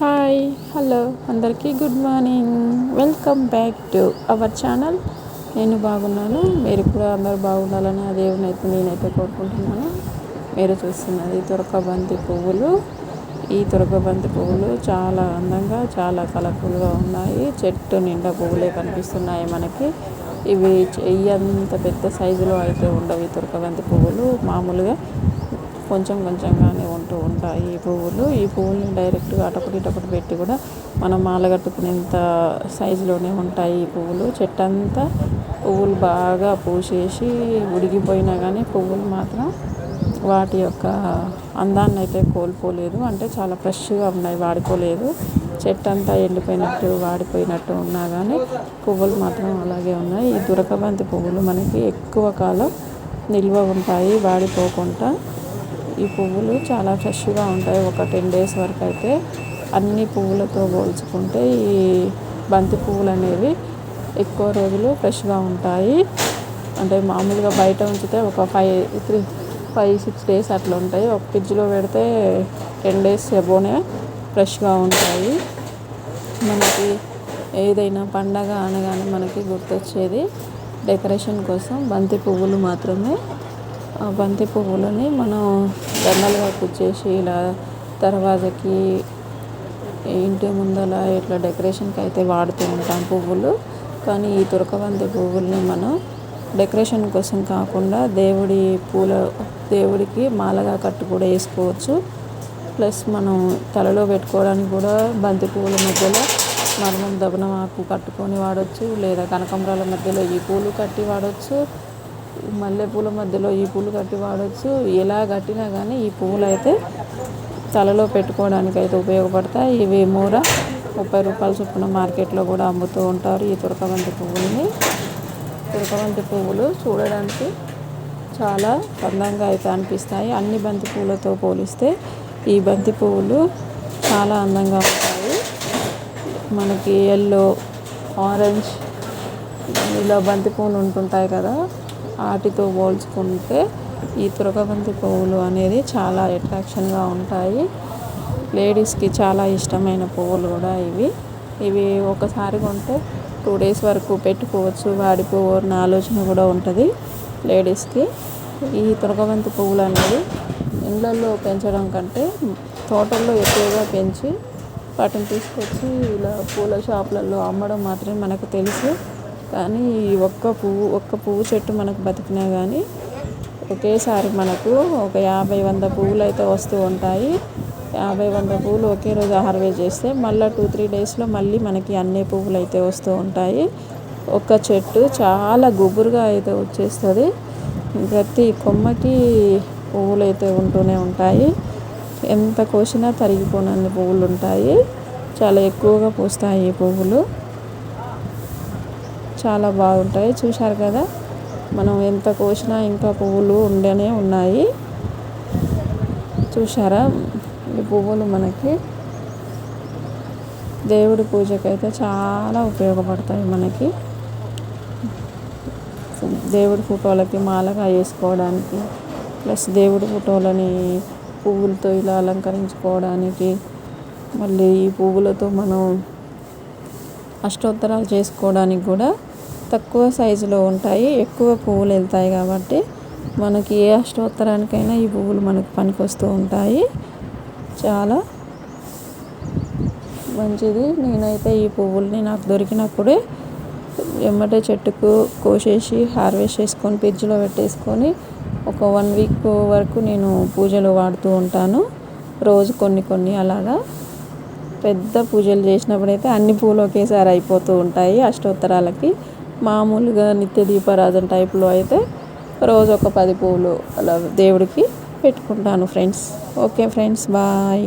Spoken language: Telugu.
హాయ్ హలో అందరికీ good morning. Welcome back to our channel. నేను బాగున్నాను. మీరు కూడా అందరు బాగుండాలని ఆ దేవుని అయితే నేనైతే కోరుకుంటున్నాను. మీరు చూస్తున్నది తురకబంతి పువ్వులు. ఈ తురకబంతి పువ్వులు చాలా అందంగా చాలా కలర్ఫుల్గా ఉన్నాయి. చెట్టు నిండా పువ్వులే కనిపిస్తున్నాయి మనకి. ఇవి చెయ్యంత పెద్ద సైజులో అయితే ఉండవు ఈ తురకబంతి పువ్వులు. మామూలుగా కొంచెం కొంచెంగానే ఉంటూ ఉంటాయి ఈ పువ్వులు. ఈ పువ్వులను డైరెక్ట్గా అటొకటి ఇటొకటి పెట్టి కూడా మనం మాల కట్టుకునేంత సైజులోనే ఉంటాయి ఈ పువ్వులు. చెట్టు అంతా పువ్వులు బాగా పూసేసి ఉడిగిపోయినా కానీ పువ్వులు మాత్రం వాటి యొక్క అందాన్ని అయితే కోల్పోలేదు. అంటే చాలా ఫ్రెష్గా ఉన్నాయి వాడిపోలేదు చెట్టు అంతా ఎండిపోయినట్టు వాడిపోయినట్టు ఉన్నా కానీ పువ్వులు మాత్రం అలాగే ఉన్నాయి. ఈ దురకబంతి పువ్వులు మనకి ఎక్కువ కాలం నిల్వ ఉంటాయి వాడిపోకుండా ఈ పువ్వులు చాలా ఫ్రెష్గా ఉంటాయి. ఒక టెన్ డేస్ వరకు అయితే అన్ని పువ్వులతో పోల్చుకుంటే ఈ బంతి పువ్వులు అనేవి ఎక్కువ రోజులు ఫ్రెష్గా ఉంటాయి. అంటే మామూలుగా బయట ఉంచితే ఒక five three five six days అట్లా ఉంటాయి. ఒక ఫ్రిడ్జ్లో పెడితే టెన్ డేస్ ఎబోనే ఫ్రెష్గా ఉంటాయి. మనకి ఏదైనా పండగ అనగానే మనకి గుర్తొచ్చేది డెకరేషన్ కోసం బంతి పువ్వులు మాత్రమే ఆ బంతి పువ్వులని మనం దండలుగా కుచ్చేసి ఇలా దర్వాజకి ఇంటి ముందల ఇట్లా డెకరేషన్కి అయితే వాడుతూ ఉంటాం పువ్వులు. కానీ ఈ తురకబంతి పువ్వుల్ని మనం డెకరేషన్ కోసం కాకుండా దేవుడి పూల దేవుడికి మాలగా కట్టు కూడా వేసుకోవచ్చు. ప్లస్ మనం తలలో పెట్టుకోవడానికి కూడా బంతి పువ్వుల మధ్యలో మర్మం దబనం ఆకు కట్టుకొని వాడచ్చు. లేదా కనకంబరాల మధ్యలో ఈ పూలు కట్టి వాడచ్చు. మల్లెపూల మధ్యలో ఈ పూలు కట్టి వాడచ్చు. ఎలా కట్టినా కానీ ఈ పువ్వులు అయితే తలలో పెట్టుకోవడానికి అయితే ఉపయోగపడతాయి. ఇవి మూర ముప్పై రూపాయల చొప్పున మార్కెట్లో కూడా అమ్ముతూ ఉంటారు ఈ తురకబంతి పువ్వుల్ని. తురకబంతి పువ్వులు చూడడానికి చాలా అందంగా అయితే అనిపిస్తాయి. అన్ని బంతి పువ్వులతో పోలిస్తే ఈ బంతి పువ్వులు చాలా అందంగా ఉంటాయి. మనకి ఎల్లో ఆరెంజ్ ఇలా బంతి పువ్వులు ఉంటుంటాయి కదా. వాటితో పోల్చుకుంటే ఈ తురకబంతి పువ్వులు అనేది చాలా అట్రాక్షన్గా ఉంటాయి. లేడీస్కి చాలా ఇష్టమైన పువ్వులు కూడా ఇవి. ఇవి ఒకసారి కొంటే టూ డేస్ వరకు పెట్టుకోవచ్చు. వాడిపోవన్న ఆలోచన కూడా ఉంటుంది లేడీస్కి. ఈ తురకబంతి పువ్వులు అనేవి ఇళ్ళల్లో పెంచడం కంటే తోటల్లో ఎక్కువగా పెంచి వాటిని తీసుకొచ్చి ఇలా పూల షాపులలో అమ్మడం మాత్రమే మనకు తెలుసు. కానీ ఈ ఒక్క పువ్వు ఒక్క పువ్వు చెట్టు మనకు బతికినా కానీ ఒకేసారి మనకు ఒక యాభై వంద పువ్వులు అయితే వస్తూ ఉంటాయి. యాభై వంద పువ్వులు ఒకే రోజు హార్వెస్ట్ చేస్తే మళ్ళీ టూ త్రీ డేస్లో మళ్ళీ మనకి అన్ని పువ్వులు అయితే వస్తూ ఉంటాయి. ఒక చెట్టు చాలా గుబురుగా అయితే వచ్చేస్తుంది. ప్రతి కొమ్మకి పువ్వులు అయితే ఉంటూనే ఉంటాయి. ఎంత కోసినా తరిగిపోనన్ని పువ్వులు ఉంటాయి చాలా ఎక్కువగా పూస్తాయి ఈ పువ్వులు. చాలా బాగుంటాయి. చూశారు కదా? మనం ఎంత కోసినా ఇంకా పువ్వులు ఉండనే ఉన్నాయి. చూశారా? ఈ పువ్వులు మనకి. దేవుడి పూజకైతే చాలా ఉపయోగపడతాయి మనకి. దేవుడి ఫోటోలకి మాలగా వేసుకోవడానికి ప్లస్ దేవుడి ఫోటోలని పువ్వులతో ఇలా అలంకరించుకోవడానికి మళ్ళీ ఈ పువ్వులతో మనం అష్టోత్తరాలు చేసుకోవడానికి కూడా తక్కువ సైజులో ఉంటాయి ఎక్కువ పువ్వులు వెళ్తాయి కాబట్టి మనకి ఏ అష్టోత్తరానికైనా ఈ పువ్వులు మనకు పనికొస్తూ ఉంటాయి. చాలా మంచిది. నేనైతే ఈ పువ్వుల్ని నాకు దొరికినప్పుడే ఎమ్మటే చెట్టుకు కోసేసి హార్వెస్ట్ చేసుకొని ఫ్రిడ్జ్లో పెట్టేసుకొని ఒక వన్ వీక్ వరకు నేను పూజలు వాడుతూ ఉంటాను. రోజు కొన్ని కొన్ని అలాగా పెద్ద పూజలు చేసినప్పుడైతే అన్ని పూలు ఒకేసారి అయిపోతూ ఉంటాయి అష్టోత్తరాలకి. మామూలుగా నిత్య దీపారాధన టైప్లో అయితే రోజు ఒక పది పూలు అలా దేవుడికి పెట్టుకుంటాను ఫ్రెండ్స్. Okay friends bye.